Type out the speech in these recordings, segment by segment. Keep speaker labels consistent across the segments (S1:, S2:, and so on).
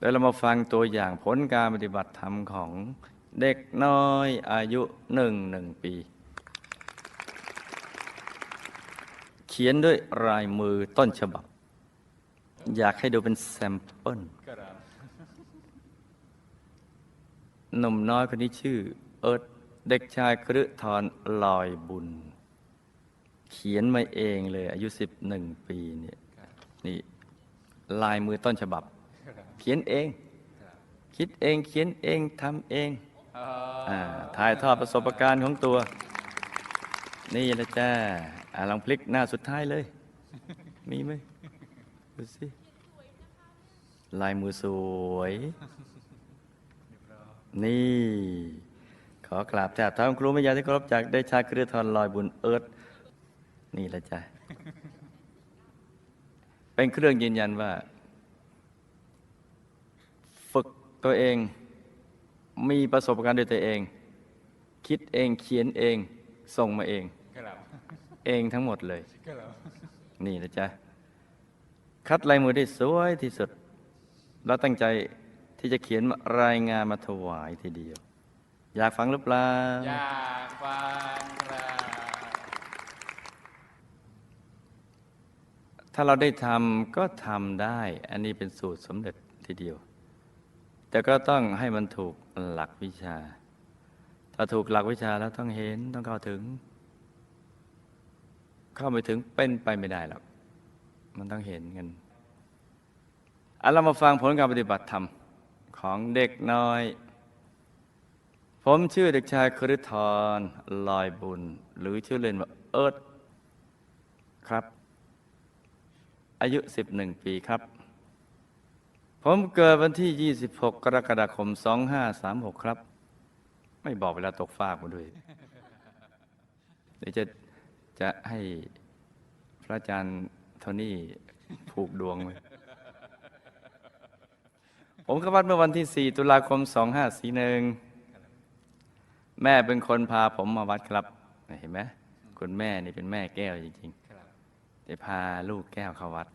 S1: เดี๋ยวเรามาฟังตัวอย่างผลการปฏิบัติธรรมของเด็กน้อยอายุหนึ่งหนึ่งปี เขียนด้วยลายมือต้นฉบับ อยากให้ดูเป็นแซมเปิลหนุ่มน้อยคนนี้ชื่อ เอิร์ธเด็กชายครึทรลอยบุญ เขียนมาเองเลยอายุสิบหนึ่งปีเนี่ยนี่ลายมือต้นฉบับ เขียนเอง คิดเองเขียนเองทำเองถ่ายทอดประสบการณ์ของตัว นี่นะจ้าอ่าลองพลิกหน้าสุดท้ายเลย มีไหมดูสิลายมือสวย นี่ ขอกราบจากท้องครูไม่ยาที่เคารพจากได้ชาเครือทอนลอยบุญเอิร์ธนี่แหละจ้ะเป็นเครื่องยืนยันว่า ฝึก ตัวเอง มีประสบการณ์ด้วยตัวเอง คิดเองเขียนเองส่งมาเอง
S2: ครับ
S1: เองทั้งหมดเลย
S2: ครับ
S1: นี่นะจ๊ะ คัดลายมือได้สวยที่สุด แล้วตั้งใจที่จะเขียนรายงานมาถวายทีเดียว อยากฟังหรือเปล่า
S2: อยากฟังครับ
S1: ถ้าเราได้ทำก็ทำได้ อันนี้เป็นสูตรสำเร็จทีเดียว แต่ก็ต้องให้มันถูกหลักวิชา ถ้าถูกหลักวิชาแล้วต้องเห็นต้องเข้าถึง เข้าไปถึงเป็นไปไม่ได้หรอกมันต้องเห็นกันอันเรามาฟังผลการปฏิบัติธรรมของเด็กน้อย ผมชื่อเด็กชายคริทรลอยบุญ หรือชื่อเล่นว่าเอิร์ธครับ อายุ 11 ปีครับ ผมเกิดวันที่ 26 กรกฎาคม 2536 ครับ ไม่บอกเวลาตกฟากมาด้วย เดี๋ยวจะจะให้พระอาจารย์โทนี่ผูกดวงไว้ผมเข้าวัดเมื่อวันที่ 4 ตุลาคม 2541 แม่เป็นคนพาผมมาวัดครับ เห็นไหมคุณแม่นี่เป็นแม่แก้วจริงๆ
S2: ครับ
S1: ได้พาลูกแก้วเข้าวัด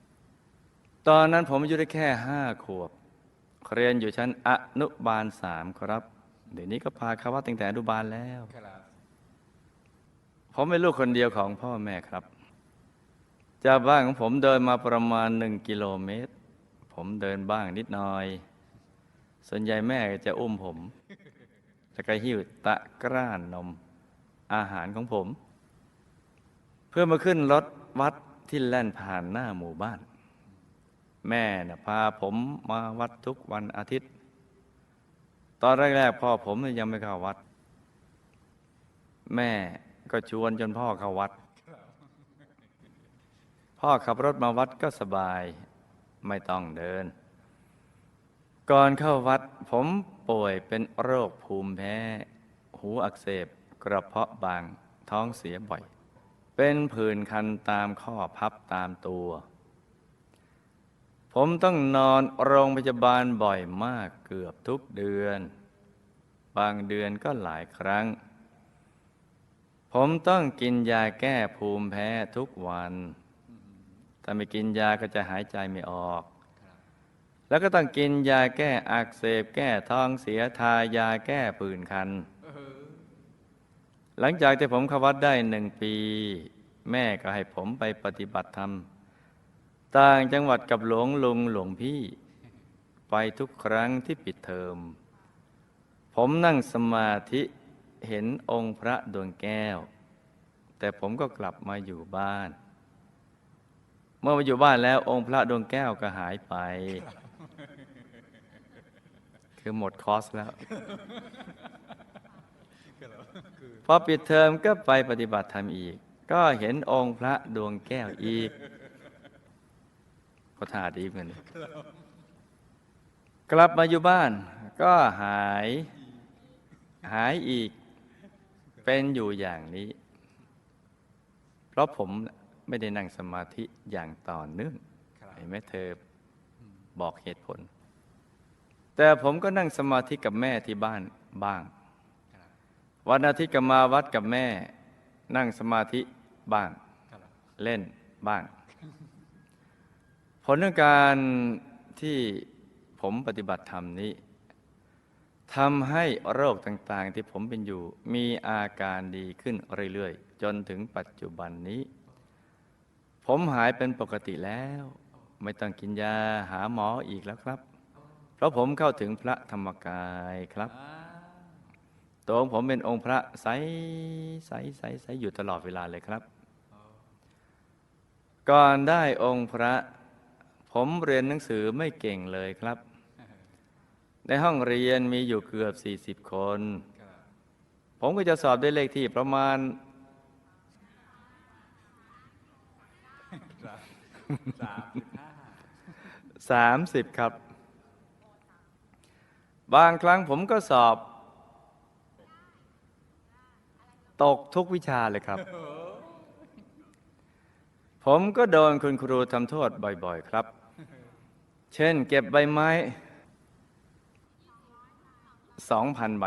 S1: ตอนนั้นผมอายุได้แค่ห้าขวบ เรียนอยู่ชั้นอนุบาลสามครับ เดี๋ยวนี้ก็พาเข้าวัดตั้งแต่อนุบาลแล้ว
S2: ครับ
S1: ผมเป็นลูกคนเดียวของพ่อแม่ครับ จากบ้านของผมเดินมาประมาณหนึ่งกิโลเมตร ผมเดินบ้างนิดหน่อย ส่วนใหญ่แม่ก็จะอุ้มผมแล้วก็หิ้วตะกร้านนมอาหารของผม เพื่อมาขึ้นรถวัดที่แล่นผ่านหน้าหมู่บ้าน แม่นะพาผมมาวัดทุกวันอาทิตย์ ตอนแรกๆพ่อผมยังไม่เข้าวัด แม่ก็ชวนจนพ่อเข้าวัด พ่อขับรถมาวัดก็สบายไม่ต้องเดิน ก่อนเข้าวัดผมป่วยเป็นโรคภูมิแพ้ หูอักเสบกระเพาะบางท้องเสียบ่อย เป็นผื่นคันตามข้อพับตามตัว ผมต้องนอนโรงพยาบาลบ่อยมากเกือบทุกเดือน บางเดือนก็หลายครั้ง ผมต้องกินยาแก้ภูมิแพ้ทุกวัน ถ้าไม่กินยาก็จะหายใจไม่ออก แล้วก็ต้องกินยาแก้อักเสบแก้ท้องเสียทายาแก้ผื่นคัน หลังจากที่ผมเข้าวัดได้หนึ่งปี แม่ก็ให้ผมไปปฏิบัติธรรม ต่างจังหวัดกับหลวงลุงหลวงพี่ ไปทุกครั้งที่ปิดเทอม ผมนั่งสมาธิเห็นองค์พระดวงแก้ว แต่ผมก็กลับมาอยู่บ้าน เมื่อมาอยู่บ้านแล้วองค์พระดวงแก้วก็หายไป คือหมดคอร์สแล้วพอปิดเทอมก็ไปปฏิบัติธรรมอีก ก็เห็นองค์พระดวงแก้วอีก ก็ท่าดีเหมือนกันกลับมาอยู่บ้าน ก็หายหายอีก เป็นอยู่อย่างนี้ เพราะผมไม่ได้นั่งสมาธิอย่างต่อเนื่องเห็นไหมเธอบอกเหตุผล แต่ผมก็นั่งสมาธิกับแม่ที่บ้านบ้าง วันอาทิตย์ก็มาวัดกับแม่ นั่งสมาธิบ้าง เล่นบ้าง ผลของการที่ผมปฏิบัติธรรมนี้ทำให้โรคต่างๆ ที่ผมเป็นอยู่ มีอาการดีขึ้นเรื่อยๆ จนถึงปัจจุบันนี้ ผมหายเป็นปกติแล้ว ไม่ต้องกินยาหาหมออีกแล้วครับ เพราะผมเข้าถึงพระธรรมกายครับ ตัวของผมเป็นองค์พระใสใสใสใสอยู่ตลอดเวลาเลยครับ ก่อนได้องค์พระ ผมเรียนหนังสือไม่เก่งเลยครับ ในห้องเรียนมีอยู่เกือบ 40 คน
S2: ครับ
S1: ผมก็จะสอบได้เลขที่ประมาณ
S2: สามสิบห้า
S1: 30ครับ บางครั้งผมก็สอบ ตกทุกวิชาเลยครับ ผมก็โดนคุณครูทำโทษบ่อย ๆ ครับ เช่น เก็บใบไม้สองพันใบ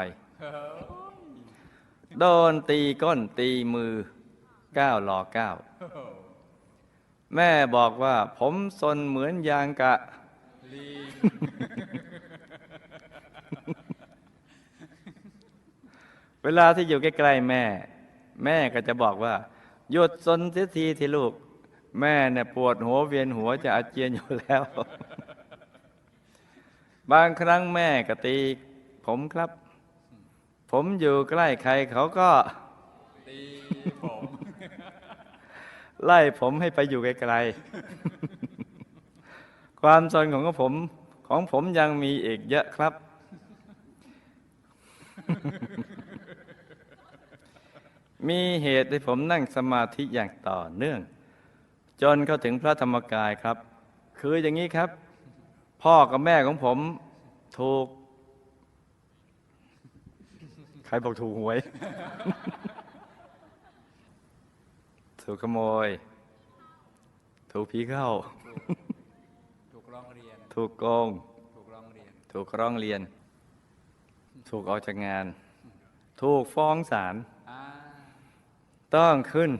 S1: โดนตีก้นตีมือเก้าหลอเก้า แม่บอกว่า ผมสนเหมือนยางกะ เวลาที่อยู่ใกล้ๆแม่ แม่ก็จะบอกว่า หยุดสนเสียทีที่ลูก แม่เนี่ยปวดหัวเวียนหัวจะอาเจียนอยู่แล้ว บางครั้งแม่ก็ตี ผมครับ ผมอยู่ใกล้ใครเขาก็
S2: ตีผม
S1: ไล่ผมให้ไปอยู่ไกลๆ ความสนของผมของผมยังมีอีกเยอะครับ มีเหตุให้ผมนั่งสมาธิอย่างต่อเนื่อง จนเข้าถึงพระธรรมกายครับ คืออย่างนี้ครับ พ่อกับแม่ของผมถูก ใครบอกถูกหวย ถูกขโมย ถูกผีเข้า
S2: ถูกร้องเรียน
S1: ถูกโกง
S2: ถูกร้องเรียน
S1: ถูกร้องเรียน ถูกออกจากงาน ถูกฟ้องศาล
S2: อ่า
S1: ต้องขึ้น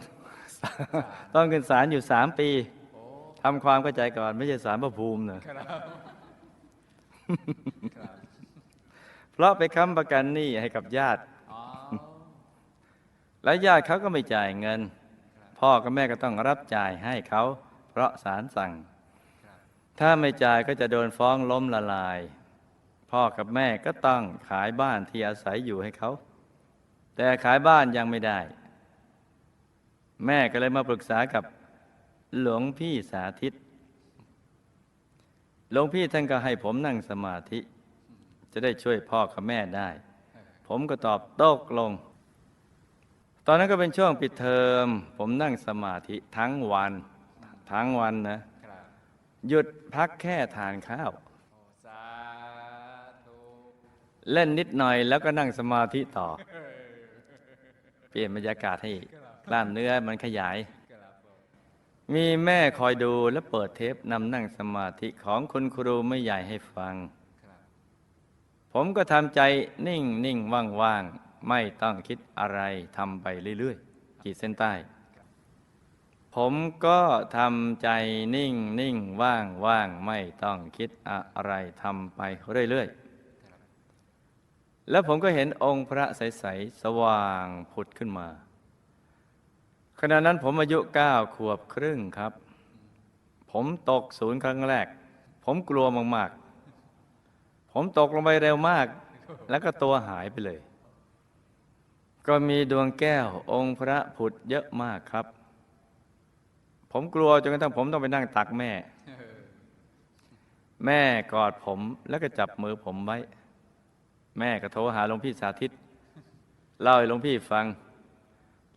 S1: ต้องขึ้นศาลอยู่สามปี
S2: โอ้
S1: ทำความเข้าใจก่อน ไม่ใช่ศาลพระภูมิเนอะ
S2: ครับครับ
S1: เพราะไปค้ำประกันหนี้ให้กับญาติ
S2: อ๋อ
S1: และญาติเขาก็ไม่จ่ายเงิน พ่อกับแม่ก็ต้องรับจ่ายให้เขา เพราะศาลสั่ง
S2: ครับ
S1: ถ้าไม่จ่ายก็จะโดนฟ้องล้มละลาย พ่อกับแม่ก็ต้องขายบ้านที่อาศัยอยู่ให้เขา แต่ขายบ้านยังไม่ได้ แม่ก็เลยมาปรึกษากับหลวงพี่สาธิต หลวงพี่ท่านก็ให้ผมนั่งสมาธิ จะได้ช่วยพ่อกับแม่ได้ ผมก็ตอบตกลง ตอนนั้นก็เป็นช่วงปิดเทอม ผมนั่งสมาธิทั้งวัน ทั้งวันนะหยุดพักแค่ทานข้าว เล่นนิดหน่อยแล้วก็นั่งสมาธิต่อ เปลี่ยนบรรยากาศให้กล้ามเนื้อมันขยาย
S2: มี
S1: แม่คอยดูและเปิดเทปนำนั่งสมาธิของคุณครูไม่ใหญ่ให้ฟัง
S2: ครับ
S1: ผมก็ทำใจนิ่งนิ่งว่างว่างๆไม่ต้องคิดอะไรทำไปเรื่อยๆขีดเส้นใต้ ผมก็ทำใจนิ่งนิ่งว่างว่างๆไม่ต้องคิดอะไรทำไปเรื่อยๆ แล้วผมก็เห็นองค์พระใส ๆ สว่างผุดขึ้นมา ขณะนั้นผมอายุเก้าขวบครึ่งครับ ผมตกศูนย์ครั้งแรก ผมกลัวมากๆ ผมตกลงไปเร็วมาก แล้วก็ตัวหายไปเลย ก็มีดวงแก้วองค์พระผุดเยอะมากครับ ผมกลัวจนกระทั่งผมต้องไปนั่งตักแม่ แม่กอดผมแล้วก็จับมือผมไว้ แม่ก็โทรหาหลวงพี่สาธิต เล่าให้หลวงพี่ฟัง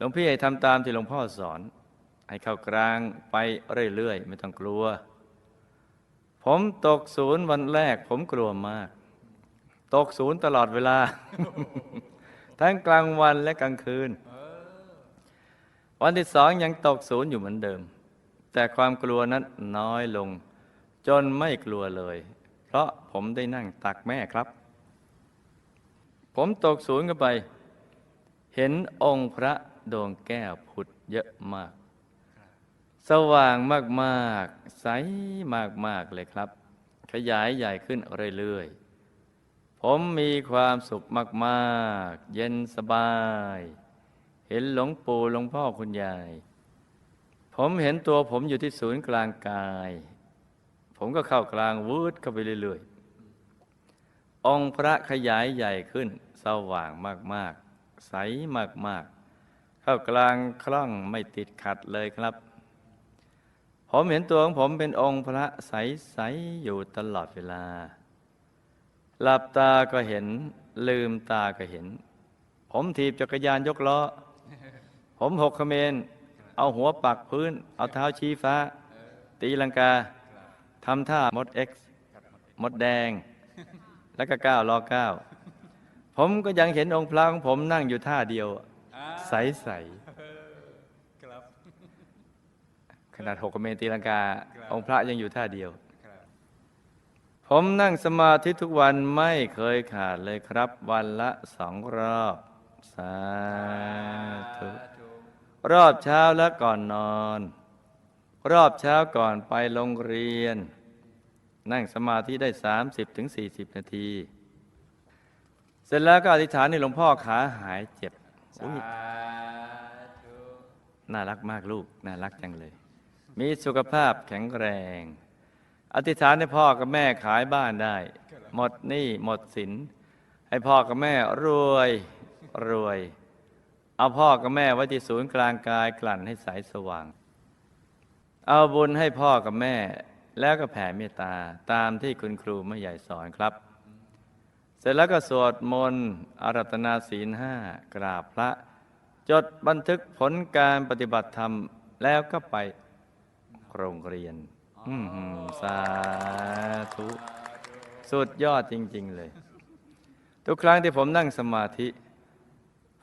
S1: ลวงพี่ให้ทำตามที่หลวงพ่อสอน ให้เข้ากลางไปเรื่อยๆ ไม่ต้องกลัว ผมตกศูนย์วันแรก ผมกลัวมาก ตกศูนย์ตลอดเวลา ทั้งกลางวันและกลางคืน วันที่สองยังตกศูนย์อยู่เหมือนเดิม แต่ความกลัวนั้นน้อยลง จนไม่กลัวเลย เพราะผมได้นั่งตักแม่ครับ ผมตกศูนย์กันไป เห็นองค์พระ ดวงแก้วผุดเยอะมาก สว่างมากๆ ใสมากๆเลยครับ ขยายใหญ่ขึ้นเรื่อยๆ ผมมีความสุขมากๆ เย็นสบาย เห็นหลวงปู่หลวงพ่อคุณยาย ผมเห็นตัวผมอยู่ที่ศูนย์กลางกาย ผมก็เข้ากลางวืดเข้าไปเรื่อยๆ องค์พระขยายใหญ่ขึ้นสว่างมากๆ ใสมากๆ เข้ากลางคล่องไม่ติดขัดเลยครับ ผมเห็นตัวของผมเป็นองค์พระใส ๆ อยู่ตลอดเวลา หลับตาก็เห็นลืมตาก็เห็น ผมถีบจักรยานยกล้อ ผมหกเขมรเอาหัวปักพื้น เอาเท้าชี้ฟ้า ตีลังกาทำท่ามดเอ็กซ์มดแดง แล้วก็ก้าวรอก้าวผมก็ยังเห็นองค์พระของผมนั่งอยู่ท่าเดียว
S2: อ่า
S1: ใส
S2: ครับ
S1: ๆขนาดหกเมตรตีลังกา
S2: ครับ
S1: องค์พระยังอยู่ท่าเดียว
S2: ครับ
S1: ผมนั่งสมาธิทุกวันไม่เคยขาดเลยครับ วันละสองรอบ สาธุรอบเช้าและก่อนนอน รอบเช้าก่อนไปโรงเรียน นั่งสมาธิได้ 30-40ถึง40นาที เสร็จแล้วก็อธิษฐานในหลวงพ่อขาหายเจ็บ
S2: สา
S1: อุ๊ย
S2: ธุ
S1: น่ารักมากลูก น่ารักจังเลย มีสุขภาพแข็งแรง อธิษฐานให้พ่อกับแม่ขายบ้านได้ หมดหนี้หมดสิน ให้พ่อกับแม่รวยรวย เอาพ่อกับแม่ไว้ที่ศูนย์กลางกายกลั่นให้ใสสว่าง เอาบุญให้พ่อกับแม่ แล้วก็แผ่เมตตาตามที่คุณครูแม่ใหญ่สอนครับ เสร็จแล้วก็สวดมนต์อารัตนาศีลห้ากราบพระ จดบันทึกผลการปฏิบัติธรรมแล้วก็ไปโรงเรียนสาธุ สุดยอดจริง ๆ เลย ทุกครั้งที่ผมนั่งสมาธิ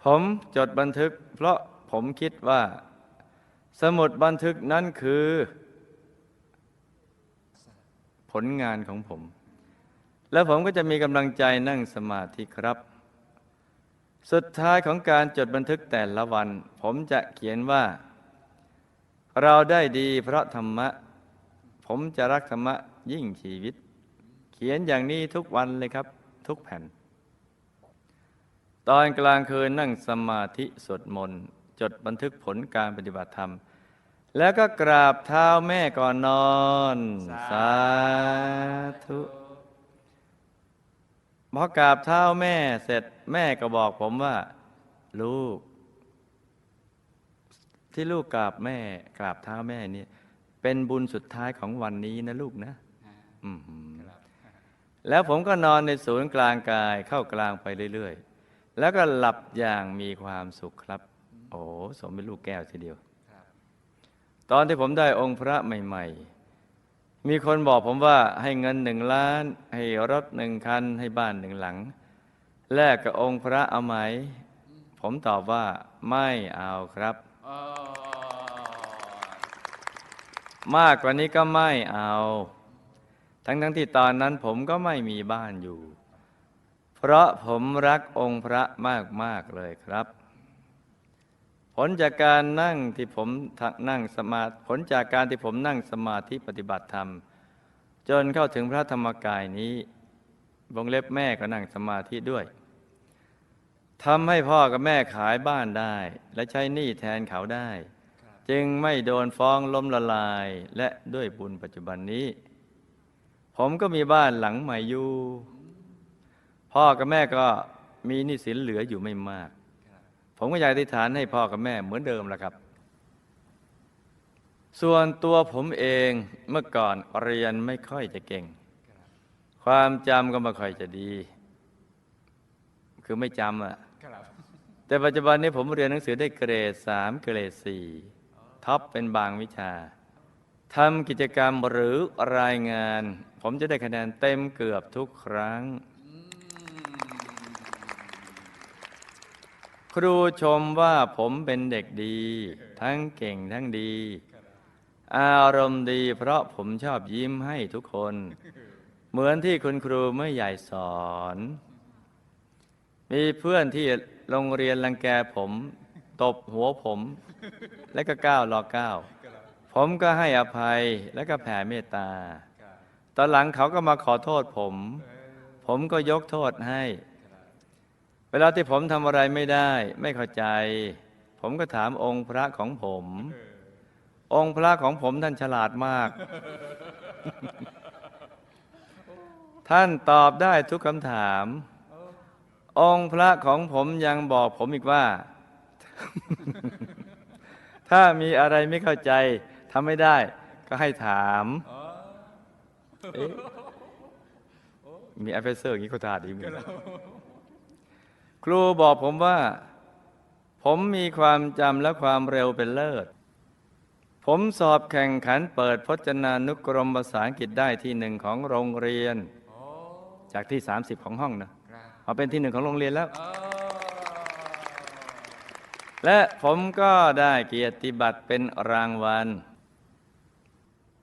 S1: ผมจดบันทึก เพราะผมคิดว่า สมุดบันทึกนั้นคือ ผลงานของผม แล้วผมก็จะมีกำลังใจนั่งสมาธิครับ สุดท้ายของการจดบันทึกแต่ละวัน ผมจะเขียนว่า เราได้ดีเพราะธรรมะ ผมจะรักธรรมะยิ่งชีวิต เขียนอย่างนี้ทุกวันเลยครับ ทุกแผ่น ตอนกลางคืนนั่งสมาธิสวดมนต์จดบันทึกผลการปฏิบัติธรรม แล้วก็กราบเท้าแม่ก่อนนอน สาธุ พอกราบเท้าแม่เสร็จแม่ก็บอกผมว่า ลูก ที่ลูกกราบแม่ กราบเท้าแม่เนี่ยเป็นบุญสุดท้ายของวันนี้นะลูกนะอืม
S2: ครับ
S1: แล้วผมก็นอนในศูนย์กลางกายเข้ากลางไปเรื่อยๆ แล้วก็หลับอย่างมีความสุขครับ โอ้สมเป็นลูกแก้วทีเดียว
S2: ครับ
S1: ตอนที่ผมได้องค์พระใหม่ ๆ มีคนบอกผมว่าให้เงินหนึ่งล้าน ให้รถหนึ่งคัน ให้บ้านหนึ่งหลัง แลกกับองค์พระเอาไหม ผมตอบว่าไม่เอาครับ มากกว่านี้ก็ไม่เอา ทั้งๆทที่ตอนนั้นผมก็ไม่มีบ้านอยู่ เพราะผมรักองค์พระมาก ๆ เลยครับ ลจากการนั่งที่ผมนั่งสมาผลจากการที่ผมนั่งสมาธิปฏิบัติธรรม จนเข้าถึงพระธรรมกายนี้วงเล็บแม่ก็นั่งสมาธิด้วยทำให้พ่อกับแม่ขายบ้านได้ และใช้หนี้แทนเขาได้ จึงไม่โดนฟ้องล้มละลายและด้วยบุญปัจจุบันนี้ ผมก็มีบ้านหลังใหม่อยู่ พ่อกับแม่ก็มีหนี้สินเหลืออยู่ไม่มาก ผมก็อยากอธิษฐานให้พ่อกับแม่เหมือนเดิมละครับ ส่วนตัวผมเองเมื่อก่อนเรียนไม่ค่อยจะเก่ง
S2: ครับ
S1: ความจำก็ไม่ค่อยจะดี คือไม่จำอะ
S2: ครับ
S1: แต่ปัจจุบันนี้ผมเรียนหนังสือได้เกรดสามเกรดสี่ท็อปเป็นบางวิชาทำกิจกรรมหรือรายงาน ผมจะได้คะแนนเต็มเกือบทุกครั้ง
S2: อืม
S1: ค รูชมว่าผมเป็นเด็กดี ทั้งเก่งทั้งดี อารมณ์ดีเพราะผมชอบยิ้มให้ทุกคน เหมือนที่คุณครูเมื่อใหญ่สอน มีเพื่อนที่โรงเรียนรังแกผม ตบหัวผม และก็ก้าวรอก้าวผมก็ให้อภัยและก็แผ่เมตตา ตอนหลังเขาก็มาขอโทษผม ผมก็ยกโทษให้ เวลาที่ผมทำอะไรไม่ได้ ไม่เข้าใจ ผมก็ถามองค์พระของผม องค์พระของผมท่านฉลาดมาก ท่านตอบได้ทุกคำถาม องค์พระของผมยังบอกผมอีกว่า ถ้ามีอะไรไม่เข้าใจทำไม่ได้ ก็ให้ถามมีแอเฟเซอร์อย่างนี้เขาถาดีเหมือนกัน รูบอกผมว่า ผมมีความจำและความเร็วเป็นเลิศ ผมสอบแข่งขันเปิดพจนานุกรมภาษาอังกฤษได้ที่หนึ่งของโรงเรียน
S2: โอ้
S1: จากที่ 30 ของห้องนะครับมาเป็นที่หนึ่งของโรงเรียนแล้ว
S2: อ๋อ
S1: และผมก็ได้เกียรติบัตรเป็นรางวัล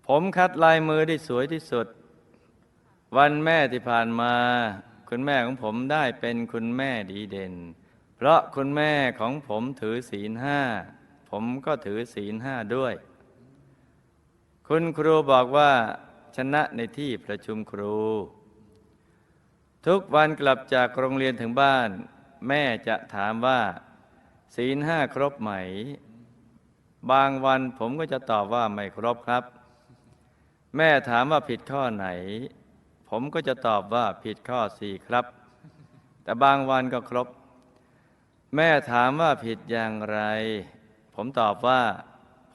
S1: ผมคัดลายมือได้สวยที่สุด วันแม่ที่ผ่านมา คุณแม่ของผมได้เป็นคุณแม่ดีเด่น เพราะคุณแม่ของผมถือศีลห้า ผมก็ถือศีลห้าด้วย คุณครูบอกว่าชนะในที่ประชุมครู ทุกวันกลับจากโรงเรียนถึงบ้าน แม่จะถามว่า ศีลห้าครบไหม บางวันผมก็จะตอบว่าไม่ครบครับ แม่ถามว่าผิดข้อไหน ผมก็จะตอบว่าผิดข้อสี่ครับ แต่บางวันก็ครบ แม่ถามว่าผิดอย่างไร ผมตอบว่า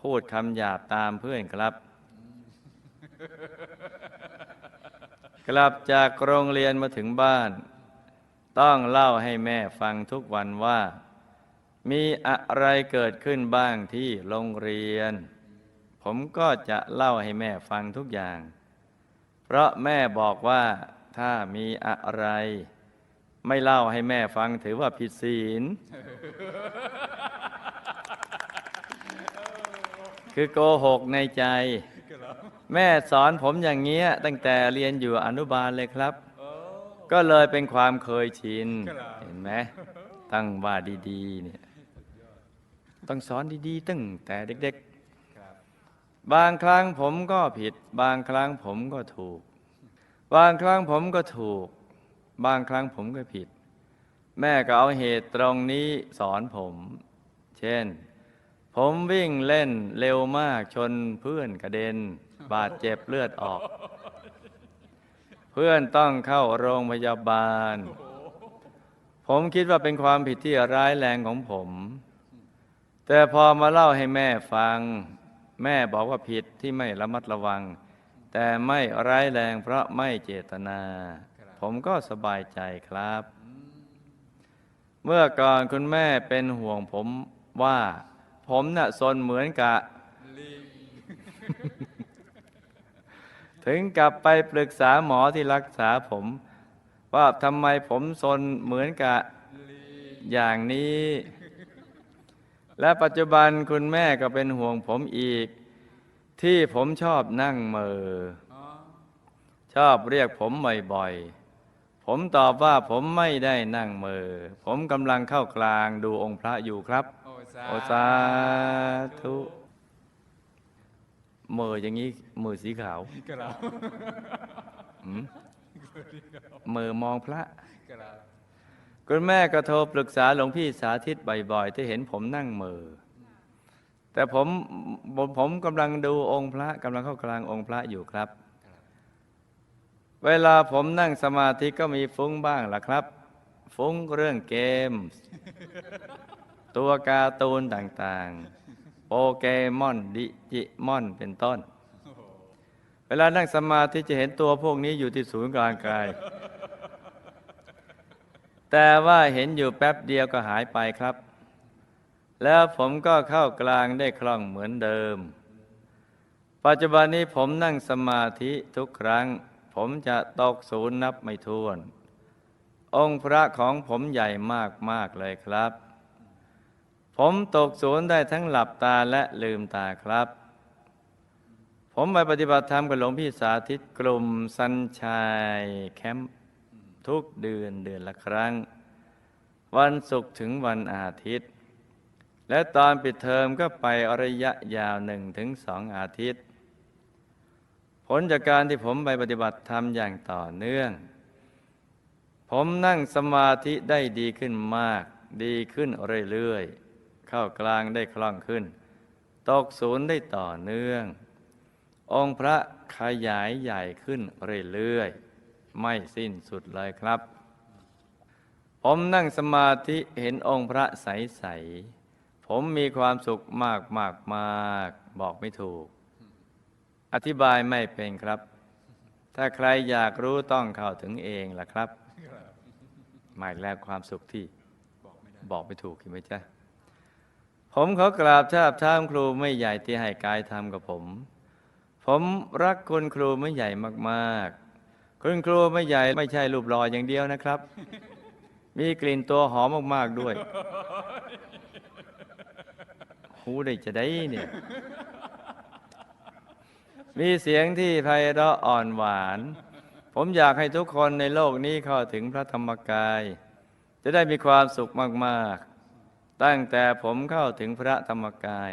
S1: พูดคำหยาบตามเพื่อนครับ กลับจากโรงเรียนมาถึงบ้าน ต้องเล่าให้แม่ฟังทุกวันว่า มีอะไรเกิดขึ้นบ้างที่โรงเรียน ผมก็จะเล่าให้แม่ฟังทุกอย่าง เพราะแม่บอกว่าถ้ามีอะไร ไม่เล่าให้แม่ฟังถือว่าผิดศีล คือโกหกในใจ แม่สอนผมอย่างเงี้ย ตั้งแต่เรียนอยู่อนุบาลเลยครับ ก็เลยเป็นความเคยชิน เห็นไหมตั้งว่าดี ๆ เนี่ย ต้องสอนดี ๆ ตั้งแต่เด็ก ๆ บางครั้งผมก็ผิด บางครั้งผมก็ถูก บางครั้งผมก็ถูก บางครั้งผมก็ผิด แม่ก็เอาเหตุตรงนี้สอนผม เช่น ผมวิ่งเล่นเร็วมากชนเพื่อนกระเด็น บาดเจ็บเลือดออก เพื่อนต้องเข้าโรงพยาบาล ผมคิดว่าเป็นความผิดที่ร้ายแรงของผม แต่พอมาเล่าให้แม่ฟัง แม่บอกว่าผิดที่ไม่ระมัดระวัง แต่ไม่ร้ายแรงเพราะไม่เจตนา ผมก็สบายใจครับ เมื่อก่อนคุณแม่เป็นห่วงผมว่า ผมน่ะซนเหมือนกับถึงกลับไปปรึกษาหมอที่รักษาผม ว่าทำไมผมซนเหมือนกับอย่างนี้ และปัจจุบันคุณแม่ก็เป็นห่วงผมอีก ที่ผมชอบนั่งเหมอ
S2: อ๋อ
S1: ชอบเรียกผมบ่อยๆ ผมตอบว่าผมไม่ได้นั่งเหมอผมกำลังเข้ากลางดูองค์พระอยู่ครับ
S2: โอ้สา
S1: โอสาธุเหมออย่างนี้มือสีขาว
S2: ครับ
S1: หืมเหมอมองพระ
S2: คุ
S1: ณแม่ก็โทรปรึกษาหลวงพี่สาธิตบ่อยๆ ที่เห็นผมนั่งเหมอแต่ผมผมผมกำลังดูองค์พระกำลังเข้ากลางองค์พระอยู่ครับ เวลาผมนั่งสมาธิก็มีฟุ้งบ้างล่ะครับ ฟุ้งเรื่องเกม ตัวการ์ตูนต่างๆ โปเกมอนดิจิมอนเป็นต้น เวลานั่งสมาธิจะเห็นตัวพวกนี้อยู่ที่ศูนย์กลางกาย แต่ว่าเห็นอยู่แป๊บเดียวก็หายไปครับ แล้วผมก็เข้ากลางได้คล่องเหมือนเดิม ปัจจุบันนี้ผมนั่งสมาธิทุกครั้ง ผมจะตกศูนย์นับไม่ถ้วน องค์พระของผมใหญ่มากๆเลยครับ ผมตกศูนย์ได้ทั้งหลับตาและลืมตาครับ ผมไปปฏิบัติธรรมกับหลวงพี่สาธิตกลุ่มสัญชัยแคมป์ ทุกเดือนเดือนละครั้ง วันศุกร์ถึงวันอาทิตย์ และตอนปิดเทอมก็ไประยะยาวหนึ่งถึงสองอาทิตย์ ผลจากการที่ผมไปปฏิบัติธรรมอย่างต่อเนื่อง ผมนั่งสมาธิได้ดีขึ้นมาก ดีขึ้นเรื่อยๆ เข้ากลางได้คล่องขึ้น ตกศูนย์ได้ต่อเนื่อง องค์พระขยายใหญ่ขึ้นเรื่อยๆ ไม่สิ้นสุดเลยครับ ผมนั่งสมาธิเห็นองค์พระใส ๆ ผมมีความสุขมากมากมากบอกไม่ถูก อธิบายไม่เป็นครับ ถ้าใครอยากรู้ต้องเข้าถึงเองล่ะครับหมายแล้วความสุขที่
S2: บอกไม่
S1: ถูกเห็นไหมจ๊ะผมขอกราบทาบท่ามครูไม่ใหญ่ที่ให้กายทำกับผม ผมรักคุณครูไม่ใหญ่มาก คุณครูไม่ใหญ่ไม่ใช่รูปหล่ออย่างเดียวนะครับ มีกลิ่นตัวหอมมาก ๆ ด้วย หูได้จะได้เนี่ย มีเสียงที่ไพเราะอ่อนหวาน ผมอยากให้ทุกคนในโลกนี้เข้าถึงพระธรรมกาย จะได้มีความสุขมาก ๆ ตั้งแต่ผมเข้าถึงพระธรรมกาย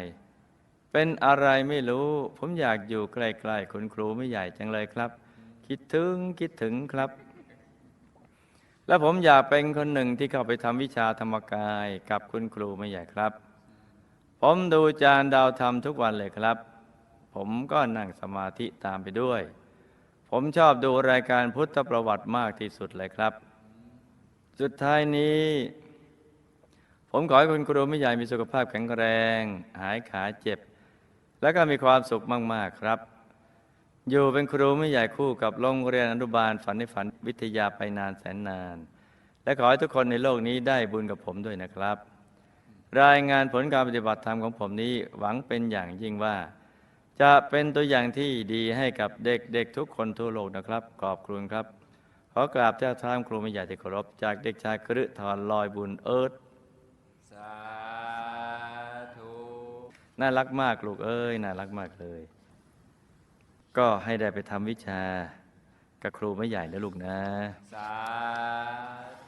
S1: เป็นอะไรไม่รู้ ผมอยากอยู่ใกล้ ๆ คุณครูไม่ใหญ่จังเลยครับ คิดถึงคิดถึงครับ และผมอยากเป็นคนหนึ่งที่เข้าไปทำวิชาธรรมกายกับคุณครูไม่ใหญ่ครับ ผมดูจานดาวธรรมทุกวันเลยครับ ผมก็นั่งสมาธิตามไปด้วย ผมชอบดูรายการพุทธประวัติมากที่สุดเลยครับ สุดท้ายนี้ ผมขอให้คุณครูไม่ใหญ่มีสุขภาพแข็งแรง หายขาเจ็บ และก็มีความสุขมาก ๆ ครับ อยู่เป็นครูไม่ใหญ่คู่กับโรงเรียนอนุบาลฝันในฝันวิทยาไปนานแสนนาน และขอให้ทุกคนในโลกนี้ได้บุญกับผมด้วยนะครับ รายงานผลการปฏิบัติธรรมของผมนี้หวังเป็นอย่างยิ่งว่า จะเป็นตัวอย่างที่ดีให้กับเด็กๆทุกคนทั่วโลกนะครับขอบคุณครับ ขอกราบเจ้าท่ามครูไม่ใหญ่ที่เคารพจากเด็กชายคฤทรลอยบุญเอิร์ธ
S2: สาธุ
S1: น่ารักมากลูกเอ้ยน่ารักมากเลย ก็ให้ได้ไปทำวิชากับครูไม่ใหญ่นะลูกนะ
S2: สาธุ